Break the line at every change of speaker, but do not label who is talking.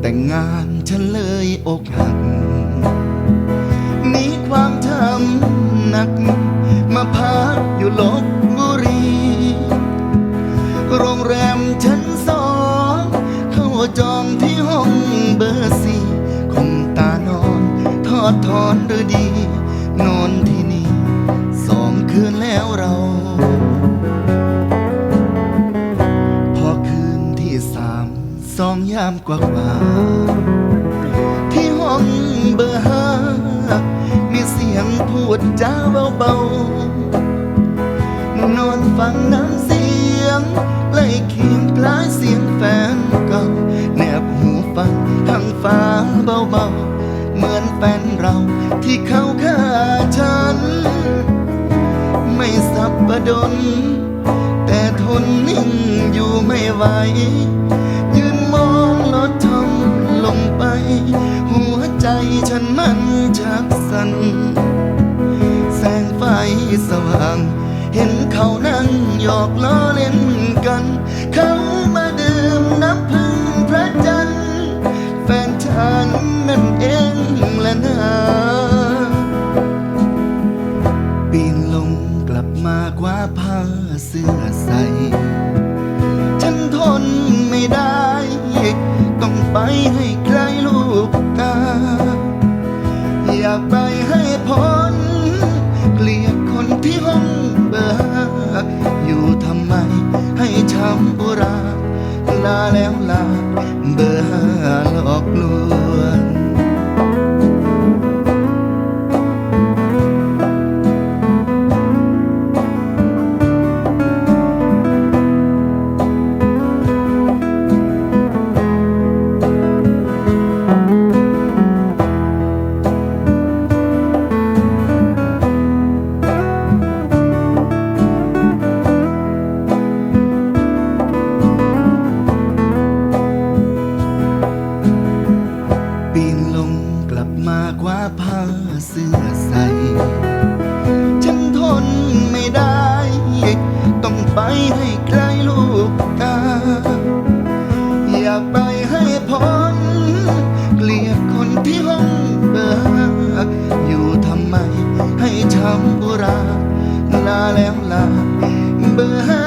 แต่งงานฉันเลยอกหัก มีความทำหนัก มาพักอยู่ลบบุรี โรงแรมชั้นสองเข้าจองที่ห้องเบอร์สี่คงตานอนทอดทอนหรือดี นอนที่นี่สองคืนแล้วเรา องยามกว่ากว่า ที่ห้องเบอร์ห้ามีเสียงพูดจาเบาๆ นอนฟังน้ำเสียงใกล้เคียงคล้ายเสียงแฟนเก่าแนบหูฟังทางฟ้าเบาๆ เหมือนแฟนเราที่เขาฆ่าฉัน ไม่สับประดน แต่ทนนิ่งอยู่ไม่ไหว หัวใจฉันมันชักสั่นแสงไฟสว่าง เห็นเขานั่งหยอกล้อเล่นกัน เขามาดื่มน้ำพึ่งพระจันทร์แฟนฉันนั่นเองแหละนะปีนลงกลับมากว่าผ้าเสื้อใสฉันทนไม่ได้ ต้องไปให้ใครลูก ตา อยากไปให้พ้น เกลียดคนที่ห้องเบอร์อยู่ทำไมให้ช้ำอุราลาแล้วลา เสื้อใส่ ฉันทนไม่ได้ ต้องไปให้ไกลลูกตา อย่าไปให้พ้นเกลียดคนที่ห้องเบอร์อยู่ทำไมให้ช้ำอุราลาแล้วลาเบอร์